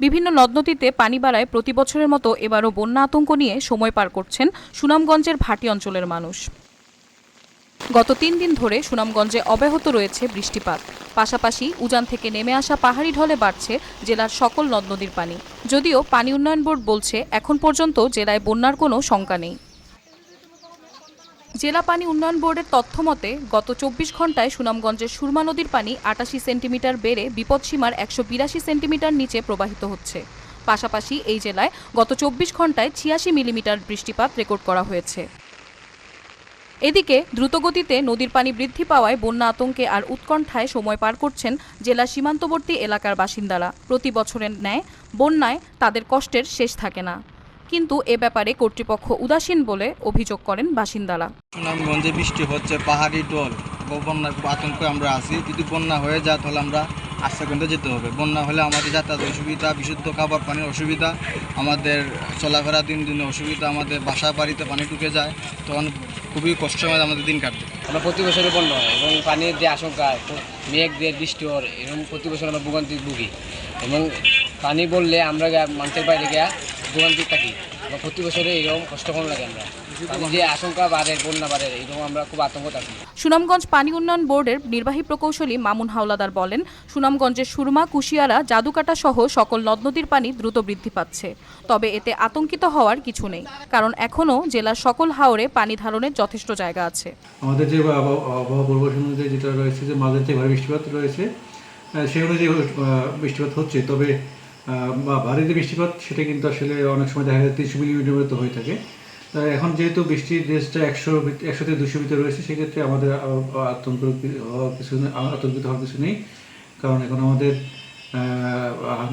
বিভিন্ন নদ নদীতে পানি বাড়ায় প্রতি বছরের মতো এবারও বন্যা আতঙ্ক নিয়ে সময় পার করছেন সুনামগঞ্জের ভাটি অঞ্চলের মানুষ। গত তিন দিন ধরে সুনামগঞ্জে অব্যাহত রয়েছে বৃষ্টিপাত। পাশাপাশি উজান থেকে নেমে আসা পাহাড়ি ঢলে বাড়ছে জেলার সকল নদ নদীর পানি। যদিও পানি উন্নয়ন বোর্ড বলছে, এখন পর্যন্ত জেলায় বন্যার কোনো শঙ্কা নেই। জেলা পানি উন্নয়ন বোর্ডের তথ্য মতে গত চব্বিশ ঘন্টায় সুনামগঞ্জের সুরমা নদীর পানি আটাশি সেন্টিমিটার বেড়ে বিপদসীমার একশো বিরাশি সেন্টিমিটার নিচে প্রবাহিত হচ্ছে। পাশাপাশি এই জেলায় গত চব্বিশ ঘন্টায় ছিয়াশি মিলিমিটার বৃষ্টিপাত রেকর্ড করা হয়েছে। এদিকে, দ্রুতগতিতে নদীর পানি বৃদ্ধি পাওয়ায় বন্যা আতঙ্কে আর উৎকণ্ঠায় সময় পার করছেন জেলার সীমান্তবর্তী এলাকার বাসিন্দারা। প্রতি বছরের ন্যায় বন্যায় তাদের কষ্টের শেষ থাকে না। কিন্তু এ ব্যাপারে কর্তৃপক্ষ উদাসীন বলে অভিযোগ করেন বাসিন্দারা। সুনামগঞ্জে বৃষ্টি হচ্ছে পাহাড়ি ডল বন্যার আতঙ্কে আমরা আছি। যদি বন্যা হয়ে যায় তাহলে আমরা আশ্রয়কেন্দ্রে যেতে হবে। বন্যা হলে আমাদের যাতায়াত অসুবিধা বিশুদ্ধ খাবার পানির অসুবিধা আমাদের চলাফেরা দিন দিনে অসুবিধা আমাদের বাসা বাড়িতে পানি ঢুকে যায় তখন খুবই কষ্ট হয় আমাদের দিন কাটবে আমরা প্রতি বছরই বন্যা হয় এবং পানির যে আশঙ্কা মেঘ দিয়ে বৃষ্টি হওয়ার এরকম প্রতি বছর আমরা ভোগান্তি ভুগি। এবং পানি বললে আমরা মানুষের বাইরে গিয়া ভোগান্তি থাকি। আমরা প্রতি বছরে এরকম কষ্ট কম লাগে আমরা যে আশঙ্কা বাড়ে বন্যা বাড়ে এরকম আমরা খুব আতঙ্ক থাকি। সুনামগঞ্জ পানি উন্নয়ন বোর্ডের নির্বাহী প্রকৌশলী মামুন হাওলাদার বলেন সুনামগঞ্জের সুরমা কুশিয়ারা জাদুকাটা সহ সকল নদ নদীর পানি দ্রুত বৃদ্ধি পাচ্ছে। তবে এতে আতঙ্কিত হওয়ার কিছু নেই কারণ এখনও জেলার সকল হাওরে পানি ধারণের যথেষ্ট জায়গা আছে। আমাদের যে আবহাওয়া অনুযায়ী যেটা রয়েছে যে মাঝে ভারী বৃষ্টিপাত রয়েছে সেই অনুযায়ী বৃষ্টিপাত হচ্ছে। তবে বা ভারী যে বৃষ্টিপাত, সেটা কিন্তু আসলে অনেক সময় দেখা যায় তিরিশ মিলিমিটার মতো হয়ে থাকে। তা এখন যেহেতু বৃষ্টির রেঞ্জটা একশো একশো থেকে দুশো ভিতরে রয়েছে, সেক্ষেত্রে আমাদের আতঙ্ক হওয়ার কিছু আতঙ্কিত হওয়ার কিছু নেই। কারণ এখন আমাদের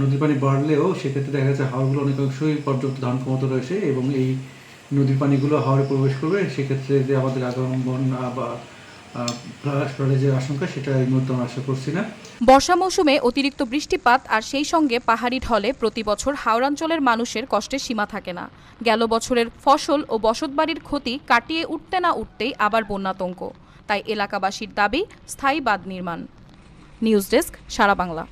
নদীর পানি বাড়লেও সেক্ষেত্রে দেখা যাচ্ছে হাওড়গুলো অনেকাংশই পর্যাপ্ত ধারণ ক্ষমতা রয়েছে এবং এই নদীর পানিগুলো হাওড়ে প্রবেশ করবে। সেক্ষেত্রে যে আমাদের আগামী বন্যা বা বর্ষা মৌসুমে অতিরিক্ত বৃষ্টিপাত আর সেই সঙ্গে পাহাড়ি ঢলে প্রতি বছর হাওড়াঞ্চলের মানুষের কষ্টের সীমা থাকে না। গেল বছরের ফসল ও বসতবাড়ির ক্ষতি কাটিয়ে উঠতে না উঠতেই আবার বন্যাতঙ্ক। তাই এলাকাবাসীর দাবি, স্থায়ী বাঁধ নির্মাণ। নিউজ ডেস্ক, সারা বাংলা।